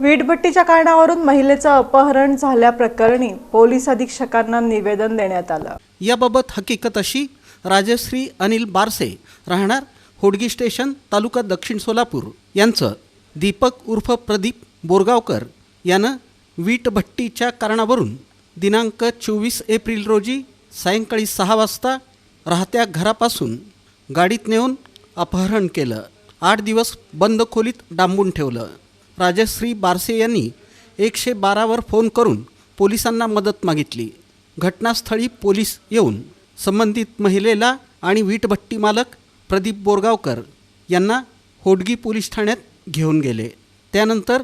वीटभट्टीच्या कारणावरून महिलेचं अपहरण झाल्याप्रकरणी पोलीस अधीक्षकांना निवेदन देण्यात आलं. याबाबत हकीकत अशी राजश्री अनिल बारसे राहणार होडगी स्टेशन तालुका दक्षिण सोलापूर. यांचं दीपक उर्फ प्रदीप बोरगावकर यानं वीटभट्टीच्या कारणावरून दिनांक चोवीस एप्रिल रोजी सायंकाळी सहा वाजता राहत्या घरापासून गाडीत नेऊन अपहरण केलं. आठ दिवस बंद खोलीत डांबून ठेवलं. राजश्री बारसे यांनी एकशे बारावर फोन करून पोलिसांना मदत मागितली. घटनास्थळी पोलीस येऊन संबंधित महिलेला आणि वीटभट्टी मालक प्रदीप बोरगावकर यांना होडगी पोलीस ठाण्यात घेऊन गेले. त्यानंतर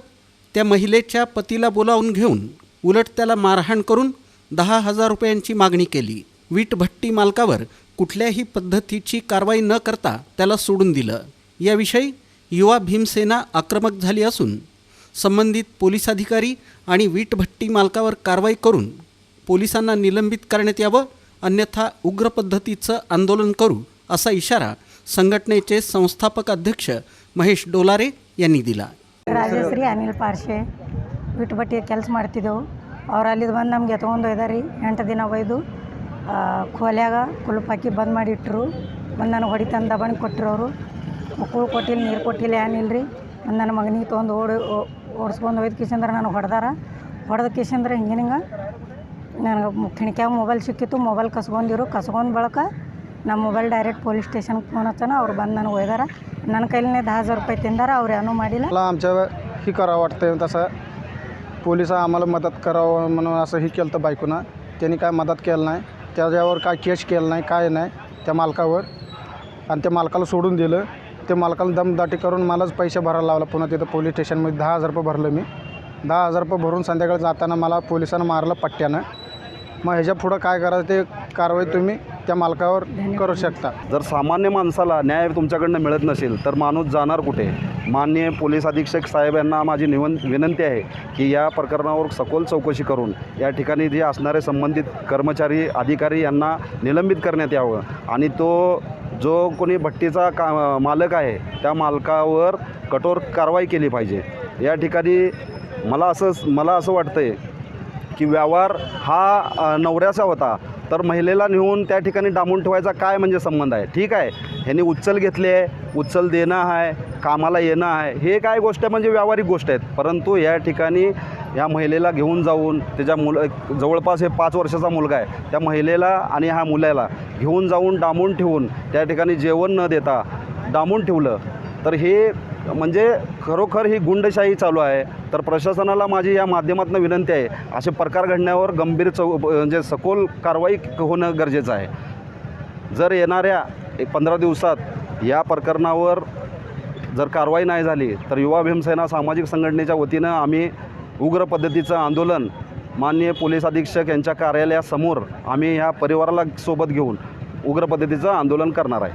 त्या महिलेच्या पतीला बोलावून घेऊन उलट त्याला मारहाण करून दहा हजार रुपयांची मागणी केली. वीटभट्टी मालकावर कुठल्याही पद्धतीची कारवाई न करता त्याला सोडून दिलं. याविषयी युवा भीमसेना आक्रमक झाली असून संबंधित पोलीस अधिकारी आणि वीटभट्टी मालकावर कारवाई करून पोलिसांना निलंबित करण्यात यावं अन्यथा उग्र पद्धतीचं आंदोलन करू असा इशारा संघटनेचे संस्थापक अध्यक्ष महेश डोलारे यांनी दिला ರಾಜಶ್ರೀ ಅನಿಲ್ ಪಾರ್ಶೆ ಬಿಟ್ಬಟ್ಟಿ ಕೆಲಸ ಮಾಡ್ತಿದ್ದೆವು ಅವ್ರು ಅಲ್ಲಿದ್ದು ಬಂದು ನಮ್ಗೆ ಎತ್ಕೊಂಡು ಒಯ್ದಾರಿ ಎಂಟು ದಿನ ಒಯ್ದು ಆ, ಕೋಲ್ಯಾಗ ಕುಲುಪ್ ಹಾಕಿ ಬಂದ್ ಮಾಡಿಟ್ರು ಬಂದು ನನಗೆ ಹೊಡಿತಂದು ದಬಣಿ ಕೊಟ್ಟರು ಅವರು ಕೂಳು ಕೊಟ್ಟಿಲ್ಲ ನೀರು ಕೊಟ್ಟಿಲ್ಲ ಏನಿಲ್ಲ ರೀ ಒಂದು ನನ್ನ ಮಗನಿಗೆ ತೊಗೊಂಡು ಓಡಿ ಓಡಿಸ್ಕೊಂಡು ಒಯ್ದು ಕಿಶಂದ್ರೆ ನನಗೆ ಹೊಡೆದಾರ ಹೊಡೆದ ಕಿಶಂದ್ರೆ ಹಿಂಗೆ ಹಿಂಗೆ ನನಗೆ ಕಿಣಕ್ಯಾಗ ಮೊಬೈಲ್ ಸಿಕ್ಕಿತ್ತು ಮೊಬೈಲ್ ಕಸ್ಕೊಂಡಿರು ಕಸ್ಕೊಂಡ್ ಬಳಕ ನಮ್ಮ ಮೊಬೈಲ್ ಡೈರೆಕ್ಟ್ ಪೊಲೀಸ್ ಸ್ಟೇಷನ್ಗೆ ಫೋನ್ ಹಚ್ಚನ ಅವ್ರು ಬಂದು ನನಗೆ ಒಯ್ದಾರ ನನ್ನ ಕೈಲೇ दहा हजार रुपये ತಿಂದಾರ ಅವ್ರು ಏನೂ ಮಾಡಿಲ್ಲ मला आमच्या ही करावं वाटतं तसं पोलिस आम्हाला मदत करावं म्हणून असं ही केलं तर बायकोनं त्यांनी काय मदत केलं नाही त्याच्यावर काय केस केलं नाही काय नाही त्या मालकावर आणि त्या मालकाला सोडून दिलं ते मालकाला दमदाटी करून मलाच पैसे भरायला लावला. पुन्हा तिथं पोलीस स्टेशनमध्ये दहा हजार रुपये भरलं मी. दहा हजार रुपये भरून संध्याकाळी जाताना मला पोलिसानं मारलं पट्ट्यानं. मग ह्याच्या पुढं काय करायचं ते कारवाई तुम्ही त्या मालकावर करू शकता. जर सामान्य माणसाला न्याय तुमच्याकडनं मिळत नसेल तर माणूस जाणार कुठे? माननीय पोलीस अधीक्षक साहेब यांना माझी निवन विनंती आहे की या प्रकरणावर सखोल चौकशी करून या ठिकाणी जे असणारे संबंधित कर्मचारी अधिकारी यांना निलंबित करण्यात यावं आणि तो जो कोणी भट्टीचा का मालक आहे त्या मालकावर कठोर कारवाई केली पाहिजे. या ठिकाणी मला असं मला असं वाटतं आहे की व्यवहार हा नवऱ्याचा होता. तर महिलेला नेऊन त्या ठिकाणी डांबून ठेवायचा काय म्हणजे संबंध आहे? ठीक आहे. ह्यांनी उचल घेतली आहे. उचल देणं आहे. कामाला येणं आहे. हे काय गोष्ट म्हणजे व्यावहारिक गोष्ट आहेत. परंतु या ठिकाणी ह्या महिलेला घेऊन जाऊन त्याच्या मुल जवळपास हे पाच वर्षाचा मुलगा आहे. त्या महिलेला आणि ह्या मुलाला घेऊन जाऊन डांबून ठेवून त्या ठिकाणी जेवण न देता डांबून ठेवलं. तर हे म्हणजे खरोखर ही गुंडशाही चालू आहे. तर प्रशासनाला माझी या माध्यमातून विनंती आहे असे प्रकार घडण्यावर गंभीर चौ म्हणजे सखोल कारवाई होणं गरजेचं आहे. जर येणाऱ्या एक पंधरा दिवसात या प्रकरणावर जर कारवाई नाही झाली तर युवा भीमसेना सामाजिक संघटनेच्या वतीनं आम्ही उग्र पद्धतीचं आंदोलन माननीय पोलीस अधीक्षक यांच्या कार्यालयासमोर आम्ही ह्या परिवाराला सोबत घेऊन उग्र पद्धतीचं आंदोलन करणार आहे.